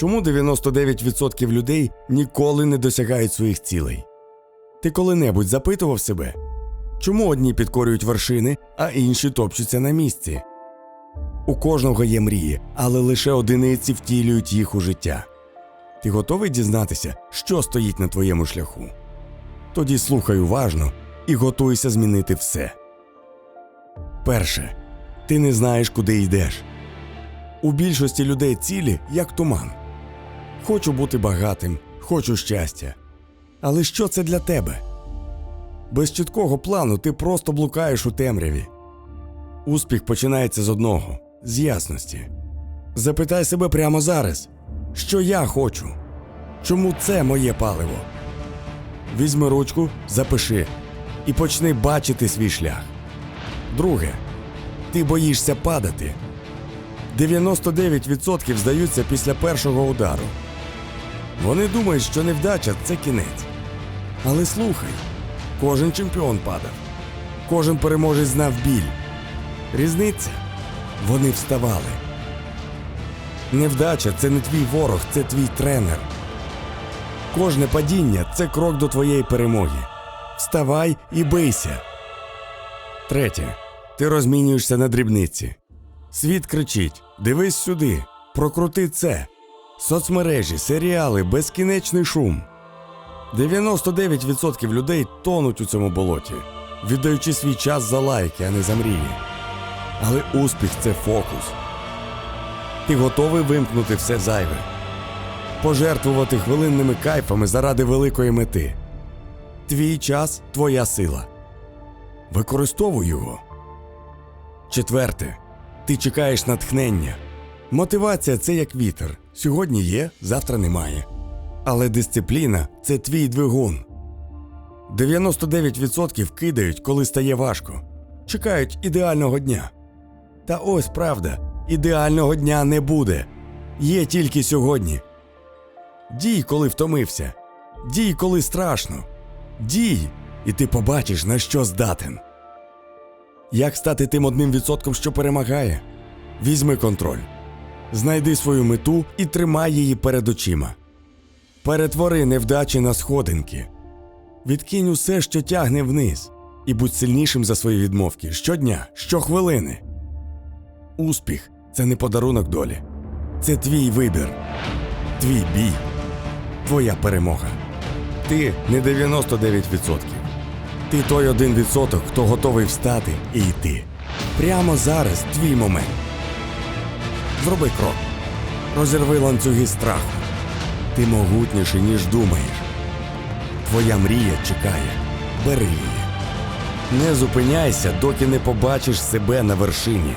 Чому 99% людей ніколи не досягають своїх цілей? Ти коли-небудь запитував себе, чому одні підкорюють вершини, а інші топчуться на місці? У кожного є мрії, але лише одиниці втілюють їх у життя. Ти готовий дізнатися, що стоїть на твоєму шляху? Тоді слухай уважно і готуйся змінити все. Перше, ти не знаєш, куди йдеш. У більшості людей цілі як туман. Хочу бути багатим, хочу щастя. Але що це для тебе? Без чіткого плану ти просто блукаєш у темряві. Успіх починається з одного з ясності. Запитай себе прямо зараз, що я хочу, чому це моє паливо. Візьми ручку, запиши і почни бачити свій шлях. Друге, ти боїшся падати. 99% здаються після першого удару. Вони думають, що невдача це кінець. Але слухай, кожен чемпіон падав, кожен переможець знав біль. Різниця вони вставали. Невдача це не твій ворог, це твій тренер. Кожне падіння це крок до твоєї перемоги. Вставай і бийся. Третє. Ти розмінюєшся на дрібниці. Світ кричить: дивись сюди, прокрути це. Соцмережі, серіали, безкінечний шум. 99% людей тонуть у цьому болоті, віддаючи свій час за лайки, а не за мрії. Але успіх це фокус. Ти готовий вимкнути все зайве, пожертвувати хвилинними кайфами заради великої мети. Твій час твоя сила. Використовуй його. Четверте. Ти чекаєш натхнення. Мотивація це як вітер. Сьогодні є, завтра немає. Але дисципліна це твій двигун. 99% кидають, коли стає важко. Чекають ідеального дня. Та ось правда, ідеального дня не буде. Є тільки сьогодні. Дій, коли втомився. Дій, коли страшно. Дій, і ти побачиш, на що здатен. Як стати тим одним відсотком, що перемагає? Візьми контроль. Знайди свою мету і тримай її перед очима. Перетвори невдачі на сходинки. Відкинь усе, що тягне вниз, і будь сильнішим за свої відмовки щодня, щохвилини. Успіх це не подарунок долі, це твій вибір, твій бій, твоя перемога. Ти не 99%. Ти той один відсоток, хто готовий встати і йти. Прямо зараз твій момент. Зроби крок. Розірви ланцюги страху. Ти могутніший, ніж думаєш. Твоя мрія чекає. Бери її. Не зупиняйся, доки не побачиш себе на вершині.